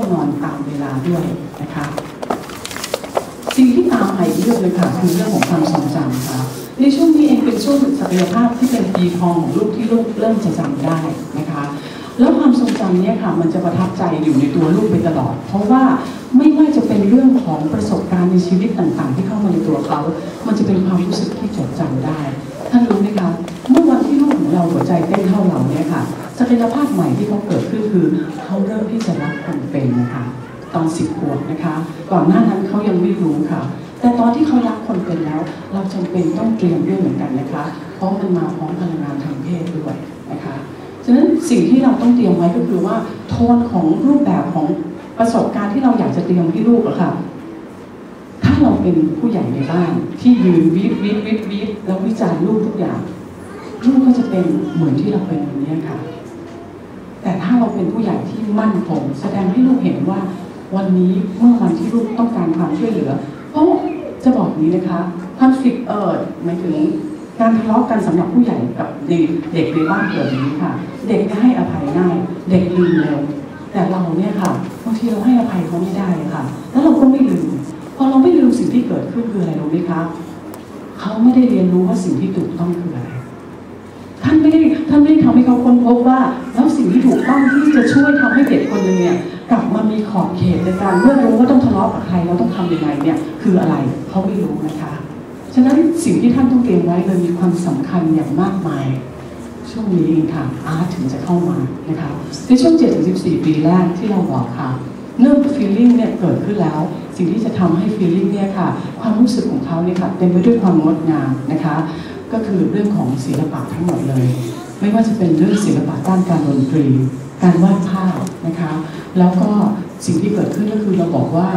านอนตามเวลาด้วยนะคะสิ่งที่ตามมาอีกเรื่องเลยค่ะคือเรื่องของความทรงจำค่ะในช่วงนี้เองเป็นช่วงศักยภาพที่เป็นปีทองของลูกที่ลูกเริ่มจะจำได้นะคะแล้วความทรงจำเนี้ค่ะมันจะประทับใจอยู่ในตัวลูกไปตลอด เพราะว่าไม่ว่าจะเป็นเรื่องของประสบการณ์ในชีวิตต่างๆ ที่เข้ามาในตัวเขา มันจะเป็นความรู้สึกที่จดจำได้ ท่านรู้ไหมคะเมื่อวันที่ลูกของเราหัวใจเต้นเท่าเราเนี่ยค่ะ ศักยภาพใหม่ที่เขาเกิดขึ้นคือเขาเริ่มที่จะรักคนเป็นนะคะตอนสิบขวบนะคะ ก่อนหน้านั้นเขายังไม่รู้ค่ะ แต่ตอนที่เขารักคนเป็นแล้ว เราจำเป็นต้องเตรียมด้วยเหมือนกันนะคะ เพราะมันมาพร้อมพลังงานทางเพศด้วยนะคะฉะนั้นสิ่งที่เราต้องเตรียมไว้ก็คือว่าโทนของรูปแบบของประสบการณ์ที่เราอยากจะเตรียมให้ลูกอะค่ะถ้าเราเป็นผู้ใหญ่ในบ้านที่ยืนวิดวิดวิดวิดแล้ววิจารณ์ลูกทุกอย่างลูกก็จะเป็นเหมือนที่เราเป็นวันนี้ค่ะ ถ้าเราเป็นผู้ใหญ่ที่มั่นคงแสดงให้ลูกเห็นว่า วันนี้เมื่อวันที่ลูกต้องการความช่วยเหลือเพราะจะบอกนี้นะคะความสิกเออหมายถึงการทะเลาะกันสำหรับผู้ใหญ่กับเด็กเด็กในบ้านเกิดนี้ค่ะ เด็กให้อภัยง่ายเด็กลืมเร็วแต่เราเนี่ยค่ะบางทีเราให้อภัยเขาไม่ได้ค่ะ แล้วเราก็ไม่ลืมพอเราไม่ลืมสิ่งที่เกิดขึ้นคืออะไรรู้ไหมคะเขาไม่ได้เรียนรู้ว่าสิ่งที่ถูกต้องคืออะไรท่านไม่ได้ท่านไม่ได้ทำให้เขาค้นพบ เด็กคนหนึ่งเนี่ยกลับมามีขอบเขตในการเมื่อรู้ว่าต้องทะเลาะกับใครเราต้องทำยังไงเนี่ยคืออะไรเขาไม่รู้นะคะฉะนั้นสิ่งที่ท่านต้องเตรียมไว้เลยมีความสำคัญอย่างมากมาย ช่วงนี้เองค่ะอาร์ตถึงจะเข้ามานะคะในช่วง7-14 ปีแรกที่เราบอกค่ะเนื่องฟีลลิ่งเนี่ยเกิดขึ้นแล้ว สิ่งที่จะทำให้ฟีลลิ่งเนี่ยค่ะ ความรู้สึกของเขาเนี่ยค่ะเต็มไปด้วยความงดงามนะคะ ก็คือเรื่องของศิลปะทั้งหมดเลย ไม่ว่าจะเป็นเรื่องศิลปะด้านการดนตรี การวาดภาพนะคะ แล้วก็สิ่งที่เกิดขึ้นก็คือเราบอกว่า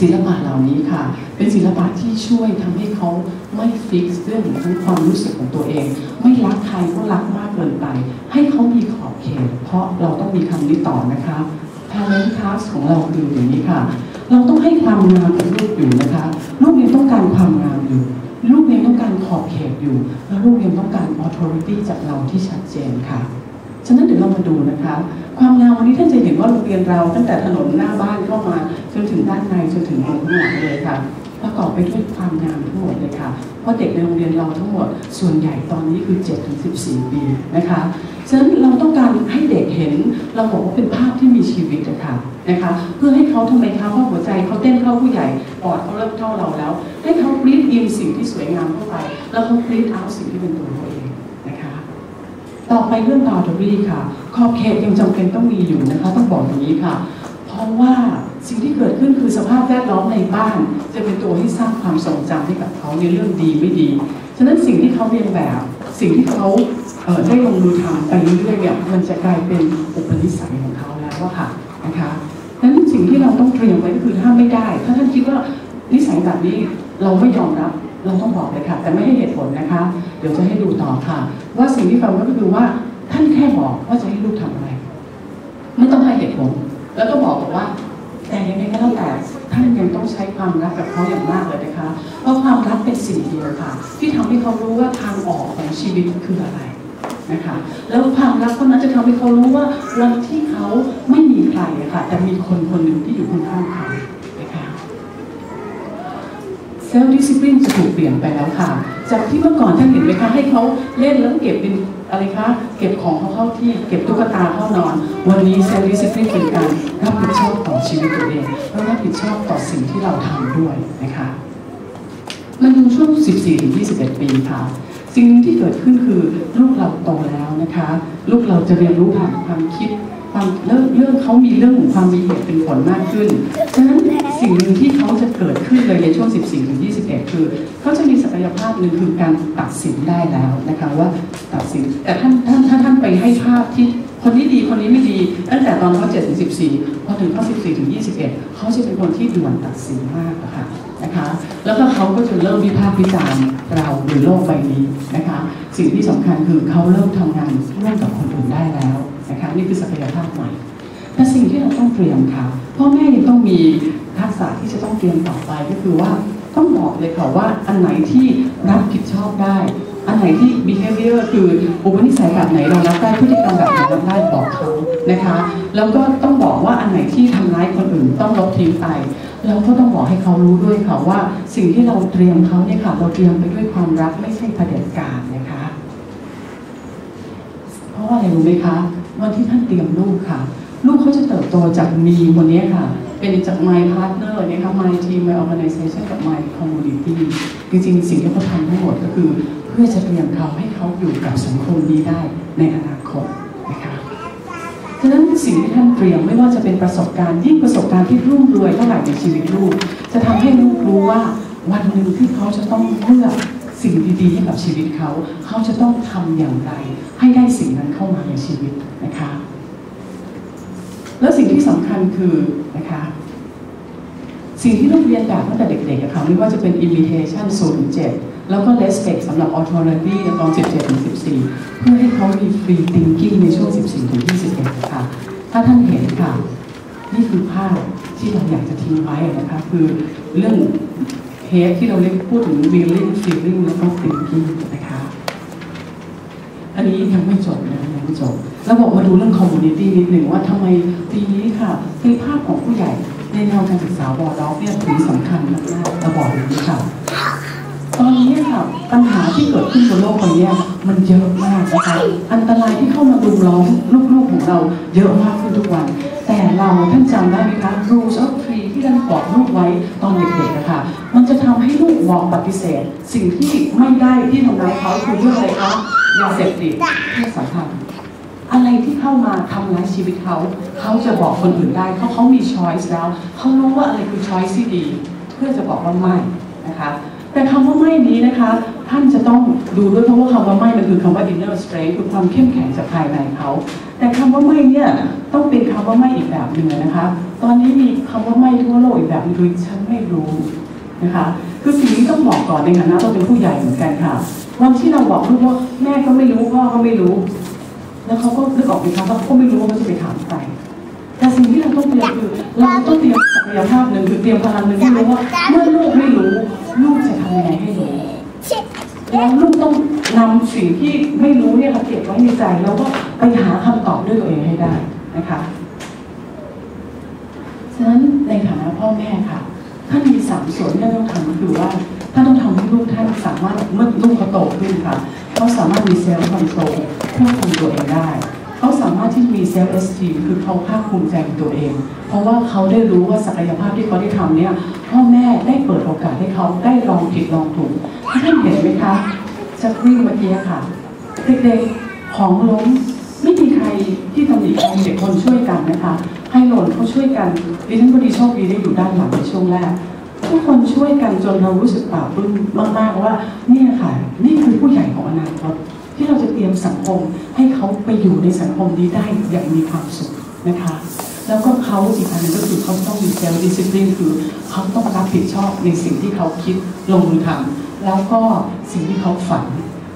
ศิลปะเหล่านี้ค่ะ เป็นศิลปะที่ช่วยทำให้เขาไม่ฟิกเรื่องของความรู้สึกของตัวเอง ไม่รักใครก็รักมากเกินไป ให้เขามีขอบเขต เพราะเราต้องมีคำนี้ต่อนะคะ talent class ของเราคืออย่างนี้ค่ะ เราต้องให้ความงามกับลูกอยู่นะคะ ลูกยังต้องการความงามอยู่ ลูกยังต้องการขอบเขตอยู่ แล้วลูกยังต้องการ authority จากเราที่ชัดเจนค่ะ ฉะนั้นเดี๋ยวเรามาดูนะคะ ความงามวันนี้ท่านจะเห็นว่าโรงเรียนเราตั้งแต่ถนนหน้าบ้านเข้ามาจนถึงด้านในจนถึงตรงข้างหลังเลยค่ะประกอบไปด้วยความงามทั้งหมดเลยค่ะ เพราะเด็กในโรงเรียนเราทั้งหมด ส่วนใหญ่ตอนนี้คือ7ถึง14 ปีนะคะ ฉะนั้นเราต้องการให้เด็กเห็น เราบอกว่าเป็นภาพที่มีชีวิตนะคะนะคะ เพื่อให้เขาทำไมคะเพราหัวใจเขาเต้นเข้าผู้ใหญ่ปอดเขาเริ่มเท่าเราแล้ว ให้เขาบรีดอินสิ่งที่สวยงามเข้าไป แล้วเขาบรีดเอาสิ่งที่เป็นตัวเขาเอง ต่อไปเรื่อง boundary ค่ะ ขอบเขตยังจำเป็นต้องมีอยู่นะคะ ต้องบอกอย่างนี้ค่ะ เพราะว่าสิ่งที่เกิดขึ้นคือสภาพแวดล้อมในบ้าน จะเป็นตัวที่สร้างความทรงจำให้กับเขาในเรื่องดีไม่ดี ฉะนั้นสิ่งที่เขาเรียนแบบ สิ่งที่เขาเได้ลงมือทำไปเรื่อยๆเนี่ยมันจะกลายเป็นอุปนิสัยของเขาแล้วค่ะนะคะนั้นสิ่งที่เราต้องเตรียมไว้ก็คือถ้าไม่ได้ ถ้าท่านคิดว่านิสัยแบบนี้เราไม่ยอมรับ เราต้องบอกเลยค่ะ แต่ไม่ให้เหตุผลนะคะ เดี๋ยวจะให้ดูต่อค่ะ ว่าสิ่งที่ฟังก็คือว่าท่านแค่บอกว่าจะให้ลูกทำอะไร ไม่ต้องให้เหตุผล แล้วก็บอกบอกว่า แต่ยังไงก็แล้วแต่ท่านยังต้องใช้ความรักกับเขาอย่างมากเลยนะคะ เพราะความรักเป็นสิ่งเดียวค่ะ ที่ทำให้เขารู้ว่าทางออกของชีวิตคืออะไรนะคะ แล้วความรักเท่านั้นจะทำให้เขารู้ว่าวันที่เขาไม่มีใครอะค่ะ แต่มีคนคนหนึ่งที่อยู่ข้างๆเขา เซลล์ดิสซิ p ลินจะถูกเปลี่ยนไปแล้วค่ะ จากที่เมื่อก่อนท่านเห็นไหมคะให้เขาเล่นแล้วเก็บเป็นอะไรคะเก็บของเขาเข้าที่เก็บตุ๊กตาเข้านอน วันนี้เซลล์ดิสซิ p ลินเป็นการรับผิดชอบต่อชีวิตตัวเองแล้วรับผิดชอบต่อสิ่งที่เราทำด้วยนะคะมาดูช่วง 14-21 ปีค่ะสิ่งหนึ่งที่เกิดขึ้นคือลูกเราโตแล้วนะคะ ลูกเราจะเรียนรู้ผ่านความคิดความเรื่องเรื่องเขามีเรื่องของความมีเหตุเป็นผลมากขึ้น ฉะนั้นสิ่งหนึ่งที่เขาจะเกิดขึ้น ในช่วง 14 ถึง 21 คือเขาจะมีศักยภาพหนึ่งคือการตัดสินได้แล้วนะคะว่าตัดสินแต่ท่านท่านถ้าท่านไปให้ภาพที่คนนี้ดีคนนี้ไม่ดีตั้งแต่ตอนเขา7ถึง14 พอถึงเขา14 ถึง 21 เขาจะเป็นคนที่ด่วนตัดสินมากค่ะนะคะแล้วก็เขาก็จะเริ่มวิพากษ์วิจารณ์เราหรือโลกใบนี้นะคะสิ่งที่สำคัญคือเขาเริ่มทำงานร่วมกับคนอื่นได้แล้วนะคะนี่คือศักยภาพใหม่ แต่สิ่งที่เราต้องเตรียมค่ะพ่อแม่ยังต้องมีทักษะที่จะต้องเตรียมต่อไปก็คือว่าต้องบอกเลยค่ะว่าอันไหนที่รับผิดชอบได้ อันไหนที่ behavior คืออุปนิสัยแบบไหนเรารับได้พฤติกรรมแบบไหนรับได้บอกเขานะคะ แล้วก็ต้องบอกว่าอันไหนที่ทำร้ายคนอื่นต้องลบทิ้งไปแล้วก็ต้องบอกให้เขารู้ด้วยค่ะว่าสิ่งที่เราเตรียมเขาเนี่ยค่ะเราเตรียมไปด้วยความรักไม่ใช่เผด็จการนะคะ เพราะว่าอะไรรู้ไหมคะวันที่ท่านเตรียมลูกค่ะ ลูกเขาจะเติบโตจากมีคนนี้ค่ะ เป็นจาก my partner นะคะ my team my organization กับ my community จริงๆ สิ่งที่เขาทำทั้งหมดก็คือ เพื่อจะเตรียมเขาให้เขาอยู่กับสังคมนี้ได้ในอนาคตนะคะฉะนั้นสิ่งที่ท่านเตรียมไม่ว่าจะเป็นประสบการณ์ยิ่งประสบการณ์ที่รุ่มรวยเท่าไหร่ในชีวิตลูก จะทำให้ลูกรู้ว่าวันหนึ่งที่เขาจะต้องเลือกสิ่งดีๆให้กับชีวิตเขา เขาจะต้องทำอย่างไร ให้ได้สิ่งนั้นเข้ามาในชีวิตนะคะ แล้วสิ่งที่สำคัญคือนะคะสิ่งที่ลูกเรียนแบบตั้งแต่เด็กๆค่ะไม่ว่าจะเป็น imitation 0ถึง7แล้วก็ respect สำหรับ authority ในตอน 17 ถึง 14 เพื่อให้เขามี free thinking ในช่วง 14 ถึง 21 ค่ะ ถ้าท่านเห็นค่ะ นี่คือภาพที่เราอยากจะทิ้งไว้นะคะคือเรื่อง head ที่เราเรียกพูดถึง feeling feeling แล้วก็ thinking นะคะ อันนี้ยังไม่จบนะยังไม่จบ แล้วบอกมาดูเรื่อง community นิดหนึ่งว่าทำไมปีนี้ค่ะคือภาพของผู้ใหญ่ในแนวการศึกษาบอร์ดอกเนี่ยถือสำคัญมากๆราบอกอย่างนี้ค่ะตอนนี้ค่ะปัญหาที่เกิดขึ้นบนโลกใบนี้มันเยอะมากนะคะอันตรายที่เข้ามารุมล้อมลูกๆของเราเยอะมากขึ้นทุกวัน แต่เราท่านจำได้ไหมคะ rules of three ที่ท่านบอกลูกไว้ตอนเด็กๆนะคะมันจะทำให้ลูกบอกปฏิเสธ สิ่งที่ไม่ได้ที่ทำร้ายเขาคือเรื่องอะไรคะยาเสพติดเพศสัมพันธ์ อะไรที่เข้ามาทำร้ายชีวิตเขาเขาจะบอกคนอื่นได้เขาเขามีช้อยส์แล้วเขารู้ว่าอะไรคือช้อยส์ที่ดี เพื่อจะบอกว่าไม่นะคะแต่คำว่าไม่นี้นะคะท่านจะต้องดูด้วยเพราะว่าคำว่าไม่มันคือคำว่า inner strength คือความเข้มแข็งจากภายในเขา แต่คำว่าไม่เนี่ยต้องเป็นคำว่าไม่อีกแบบหนึ่งนะคะ ตอนนี้มีคำว่าไม่ทั่วโลกอีกแบบหนึงคือฉันไม่รู้นะคะ คือสิ่งนี้ต้องบอกก่อนในฐานะเราเป็นผู้ใหญ่เหมือนกันค่ะ วันที่เราบอกลูกว่าแม่ก็ไม่รู้พ่อก็ไม่รู้ แล้วเขาก็นึกออกไหมคะว่าเขาก็ไม่รู้ว่าเขาจะไปถามใครแต่สิ่งที่เราต้องเตรียมคือเราต้องเตรียมศักยภาพหนึ่งคือเตรียมพลังหนึ่งที่รู้ว่าเมื่อลูกไม่รู้ ลูกจะทำยังไงให้รู้แล้วลูกต้องนำสิ่งที่ไม่รู้เนี่ยค่ะเก็บไว้ในใจแล้วก็ไปหาคำตอบด้วยตัวเองให้ได้นะคะฉะนั้นในฐานะพ่อแม่ค่ะท่านมีสามส่วนที่ท่านต้องทำคือว่าท่านต้องทำให้ลูกท่านสามารถเมื่อลูกเขาโตขึ้นค่ะ เขาสามารถมีเซลล์คอนโทรลควบคุมตัวเองได้ เขาสามารถที่มีเซลล์เอสทีคือเขาภาคภูมิใจในตัวเอง เพราะว่าเขาได้รู้ว่าศักยภาพที่เขาได้ทำเนี่ยพ่อแม่ได้เปิดโอกาสให้เขาได้ลองผิดลองถูกท่านเห็นไหมคะจะวิ่งเมื่อกี้ค่ะเด็กๆของล้มไม่มีใครที่ตำหนิใครเด็กคนช่วยกันนะคะ ให้หล่นเขาช่วยกันดิฉันก็ดีโชคดีได้อยู่ด้านหลังในช่วงแรก ทุกคนช่วยกันจนเรารู้สึกปลาบปลื้มมากๆว่าเนี่ยค่ะนี่คือผู้ใหญ่ของอนาคตที่เราจะเตรียมสังคมให้เขาไปอยู่ในสังคมนี้ได้อย่างมีความสุขนะคะ แล้วก็เขาอีกอันหนึงก็คือเขาต้องมีเซลล์ดิสซิ p ลินคือเขาต้องรับผิดชอบในสิ่งที่เขาคิดลงมือทำแล้วก็สิ่งที่เขาฝัน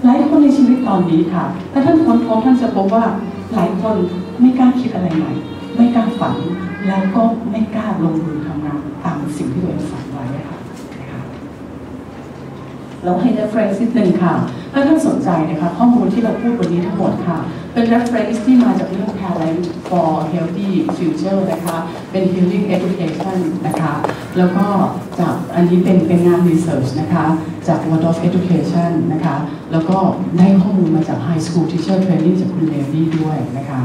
หลายคนในชีวิตตอนนี้ค่ะถ้าท่านค้นพบท่านจะพบว่าหลายคนไม่กล้าคิดอะไรใหม่ไม่กล้าฝัน แล้วก็ไม่กล้าลงมือทำงานตามสิ่งที่ตัวเองฝันไว้อะค่ะนะคะ เราให้ reference นิดนึงค่ะ ถ้าท่านสนใจนะคะ ข้อมูลที่เราพูดวันนี้ทั้งหมดค่ะ เป็น reference ที่มาจากเรื่อง talent for healthy future นะคะ เป็น healing education นะคะ แล้วก็จากอันนี้เป็นเป็นงาน research นะคะ จาก World of Education นะคะ แล้วก็ได้ข้อมูลมาจาก High School Teacher Training จากคุณเลดี้ด้วยนะคะ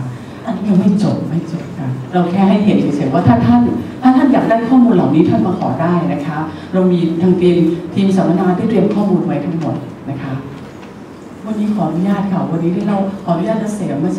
อันนี้ยังไม่จบไม่จบค่ะ เราแค่ให้เห็นเฉยๆว่าถ้าท่านถ้าท่าน ได้ข้อมูลเหล่านี้ท่านมาขอได้นะคะ เรามีทางทีมทีมสัมมนาที่เตรียมข้อมูลไว้ทั้งหมดนะคะ วันนี้ขออนุญาตค่ะ วันนี้ที่เราขออนุญาตจะเสียมา